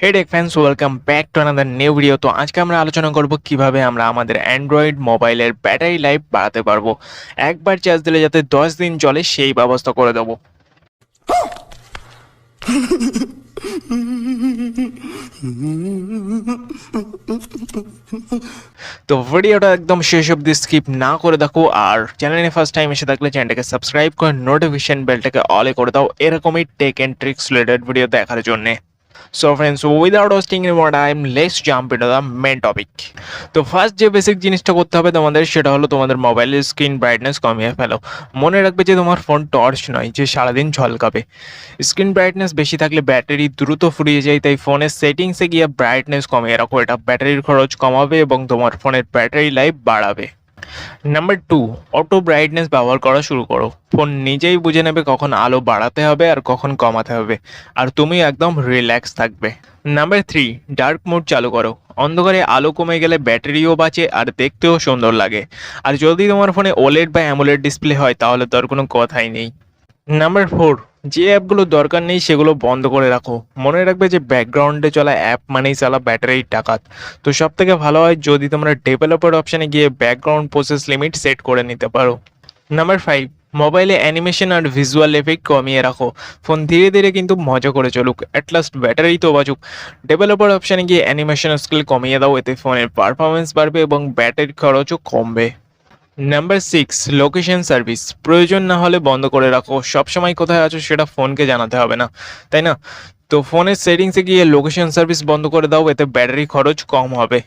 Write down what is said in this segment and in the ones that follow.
Hey tech fans welcome back to another new video তো আজকে আমরা আলোচনা করব কীভাবে আমরা আমাদের অ্যান্ড্রয়েড মোবাইলের ব্যাটারি লাইফ বাড়াতে পারব। একবার চার্জ দিলে যাতে দশ দিন চলে, সেই ব্যবস্থা করে দেবো। তো ভিডিওটা একদম শেষ অব্দি স্কিপ না করে দেখো, আর চ্যানেলে ফার্স্ট টাইম এসে থাকলে চ্যানেলটাকে সাবস্ক্রাইব করে নোটিফিকেশন বেলটাকে অলে করে দাও। এরকমই tech and tricks related video দেখার জন্যে। So friends without wasting any more time let's jump into the main topic তো ফার্স্ট যে বেসিক জিনিসটা করতে হবে তোমাদের, সেটা হলো তোমাদের মোবাইলের স্ক্রিন ব্রাইটনেস কমিয়ে ফেলো। মনে রাখবে যে তোমার ফোন টর্চ নয়, যে সারাদিন ঝলকাবে। স্ক্রিন ব্রাইটনেস বেশি থাকলে ব্যাটারি দ্রুত ফুরিয়ে যায়, তাই ফোনের সেটিংসে গিয়ে ব্রাইটনেস কমিয়ে রাখো। এটা ব্যাটারির খরচ কমাবে এবং তোমার ফোনের ব্যাটারি লাইফ বাড়াবে। নাম্বার টু অটো ব্রাইটনেস ব্যবহার করা শুরু করো। ফোন নিজেই বুঝে নেবে কখন আলো বাড়াতে হবে আর কখন কমাতে হবে। আর তুমি একদম রিল্যাক্স থাকবে। নাম্বার থ্রি ডার্ক মোড চালু করো। অন্ধকারে আলো কমে গেলে ব্যাটারিও বাঁচে আর দেখতেও সুন্দর লাগে। আর যদি তোমার ফোনে ওলেড বা অ্যামোলেড ডিসপ্লে হয়, তাহলে তো আর কোনো কথাই নেই। নাম্বার ফোর যে অ্যাপগুলো দরকার নেই সেগুলো বন্ধ করে রাখো। মনে রাখবে যে ব্যাকগ্রাউন্ডে চলা অ্যাপ মানেই চালা ব্যাটারির টাকাত। তো সব থেকে ভালো হয় যদি তোমরা ডেভেলপার অপশানে গিয়ে ব্যাকগ্রাউন্ড প্রসেস লিমিট সেট করে নিতে পারো। নাম্বার ফাইভ মোবাইলে অ্যানিমেশন আর ভিজুয়াল এফেক্ট কমিয়ে রাখো। ফোন ধীরে ধীরে কিন্তু মজা করে চলুক অ্যাটলাস্ট ব্যাটারি তো বাঁচুক ডেভেলপার অপশানে গিয়ে অ্যানিমেশন স্কিল কমিয়ে দাও, এতে ফোনের পারফরমেন্স বাড়বে এবং ব্যাটারির খরচও কমবে। নাম্বার সিক্স লোকেশন সার্ভিস প্রয়োজন না হলে বন্ধ করে রাখো। সবসময় কোথায় আছো সেটা ফোনকে জানাতে হবে না, তাই না? তো ফোনের সেটিংসে গিয়ে লোকেশন সার্ভিস বন্ধ করে দাও, এতে ব্যাটারি খরচ কম হবে।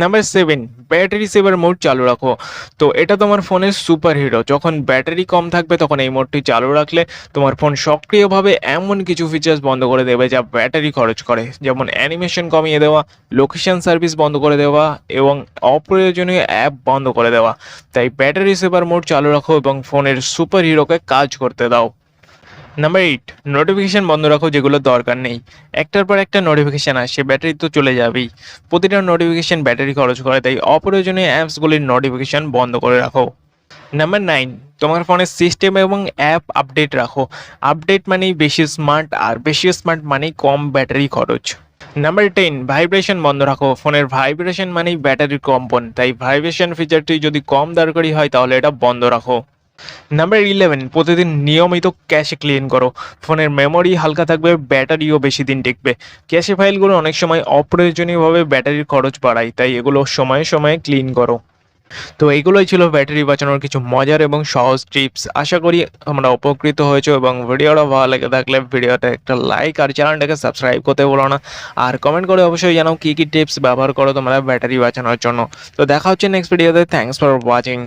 Number seven battery saver mode চালু রাখো। তো এটা তোমার ফোনের সুপার হিরো যখন ব্যাটারি কম থাকবে, তখন এই মোডটি চালু রাখলে তোমার ফোন সক্রিয়ভাবে এমন কিছু ফিচার্স বন্ধ করে দেবে যা ব্যাটারি খরচ করে। যেমন অ্যানিমেশন কমিয়ে দেওয়া লোকেশন সার্ভিস বন্ধ করে দেওয়া এবং অপ্রয়োজনীয় অ্যাপ বন্ধ করে দেওয়া। তাই ব্যাটারি সেভার মোড চালু রাখো এবং ফোনের সুপার হিরোকে কাজ করতে দাও। নাম্বার এইট নোটিফিকেশান বন্ধ রাখো যেগুলো দরকার নেই। একটার পর একটা নোটিফিকেশান আসে ব্যাটারি তো চলে যাবেই। প্রতিটা নোটিফিকেশান ব্যাটারি খরচ করে, তাই অপ্রয়োজনীয় অ্যাপসগুলির নোটিফিকেশান বন্ধ করে রাখো। নাম্বার নাইন তোমার ফোনের সিস্টেম এবং অ্যাপ আপডেট রাখো। আপডেট মানেই বেশি স্মার্ট আর বেশি স্মার্ট মানেই কম ব্যাটারি খরচ। নাম্বার টেন ভাইব্রেশন বন্ধ রাখো। ফোনের ভাইব্রেশন মানেই ব্যাটারির কম্পন, তাই ভাইব্রেশন ফিচারটি যদি কম দরকারি হয়, তাহলে এটা বন্ধ রাখো। নাম্বার ইলেভেন প্রতিদিন নিয়মিত ক্যাশে ক্লিন করো। ফোনের মেমোরি হালকা থাকবে ব্যাটারিও বেশি দিন টিকবে। ক্যাশে ফাইলগুলো অনেক সময় অপ্রয়োজনীয়ভাবে ব্যাটারির খরচ বাড়ায়, তাই এগুলো সময়ে সময়ে ক্লিন করো। তো এইগুলোই ছিল ব্যাটারি বাঁচানোর কিছু মজার এবং সহজ টিপস আশা করি আমরা উপকৃত হয়েছো এবং ভিডিওটা ভালো লেগে থাকলে ভিডিওটা একটা লাইক আর চ্যানেলটাকে সাবস্ক্রাইব করতে বলো না। আর কমেন্ট করে অবশ্যই জানাও কী কী টিপস ব্যবহার করো তোমরা ব্যাটারি বাঁচানোর জন্য। তো দেখা হচ্ছে নেক্সট ভিডিওতে থ্যাংকস ফর ওয়াচিং